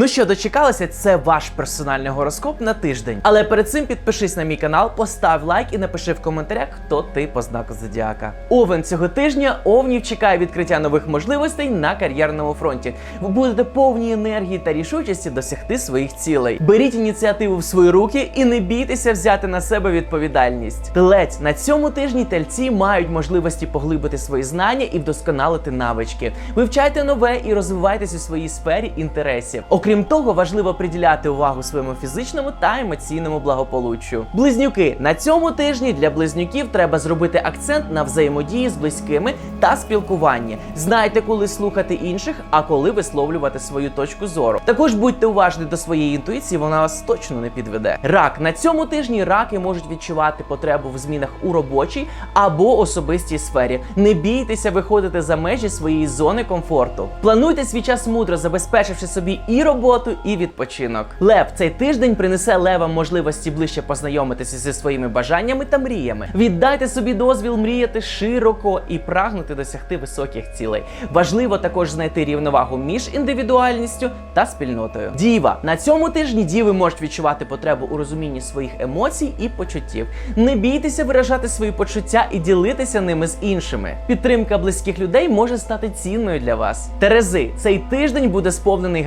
Ну що, дочекалися, це ваш персональний гороскоп на тиждень. Але перед цим підпишись на мій канал, постав лайк і напиши в коментарях, хто ти по знаку зодіака. Овен цього тижня овнів чекає відкриття нових можливостей на кар'єрному фронті. Ви будете повні енергії та рішучості досягти своїх цілей. Беріть ініціативу в свої руки і не бійтеся взяти на себе відповідальність. Телець на цьому тижні тельці мають можливості поглибити свої знання і вдосконалити навички. Вивчайте нове і розвивайтесь у своїй сфері інтересів. Окрім того, важливо приділяти увагу своєму фізичному та емоційному благополуччю. Близнюки на цьому тижні для близнюків треба зробити акцент на взаємодії з близькими та спілкуванні. Знайте, коли слухати інших, а коли висловлювати свою точку зору. Також будьте уважні до своєї інтуїції, вона вас точно не підведе. Рак на цьому тижні раки можуть відчувати потребу в змінах у робочій або особистій сфері. Не бійтеся виходити за межі своєї зони комфорту. Плануйте свій час мудро, забезпечивши собі і роботу, і відпочинок. Лев цей тиждень принесе левам можливості ближче познайомитися зі своїми бажаннями та мріями. Віддайте собі дозвіл мріяти широко і прагнути досягти високих цілей. Важливо також знайти рівновагу між індивідуальністю та спільнотою. Діва на цьому тижні діви можуть відчувати потребу у розумінні своїх емоцій і почуттів. Не бійтеся виражати свої почуття і ділитися ними з іншими. Підтримка близьких людей може стати цінною для вас. Терези, цей тиждень буде сповнений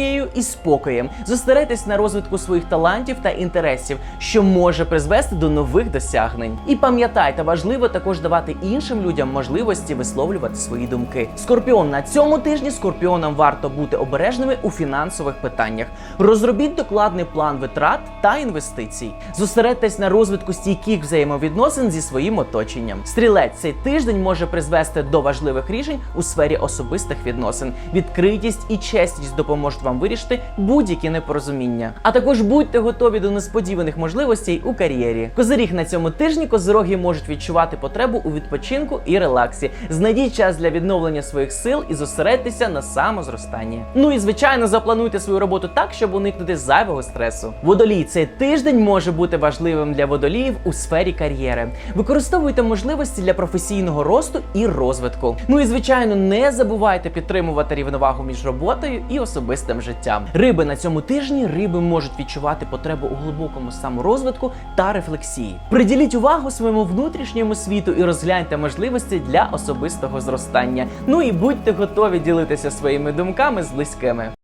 гармонією і спокоєм. Зосередьтесь на розвитку своїх талантів та інтересів, що може призвести до нових досягнень. І пам'ятайте, важливо також давати іншим людям можливості висловлювати свої думки. Скорпіон на цьому тижні скорпіонам варто бути обережними у фінансових питаннях. Розробіть докладний план витрат та інвестицій. Зосередьтесь на розвитку стійких взаємовідносин зі своїм оточенням. Стрілець цей тиждень може призвести до важливих рішень у сфері особистих відносин. Відкритість і чесність допоможуть вам вирішити будь-які непорозуміння. А також будьте готові до несподіваних можливостей у кар'єрі. Козиріг на цьому тижні козироги можуть відчувати потребу у відпочинку і релаксі. Знайдіть час для відновлення своїх сил і зосередьтеся на самозростанні. Ну і звичайно, заплануйте свою роботу так, щоб уникнути зайвого стресу. Водолій цей тиждень може бути важливим для водоліїв у сфері кар'єри. Використовуйте можливості для професійного росту і розвитку. Ну і звичайно, не забувайте підтримувати рівновагу між роботою і особистим життям. Риби на цьому тижні риби можуть відчувати потребу у глибокому саморозвитку та рефлексії. Приділіть увагу своєму внутрішньому світу і розгляньте можливості для особистого зростання. Ну і будьте готові ділитися своїми думками з близькими.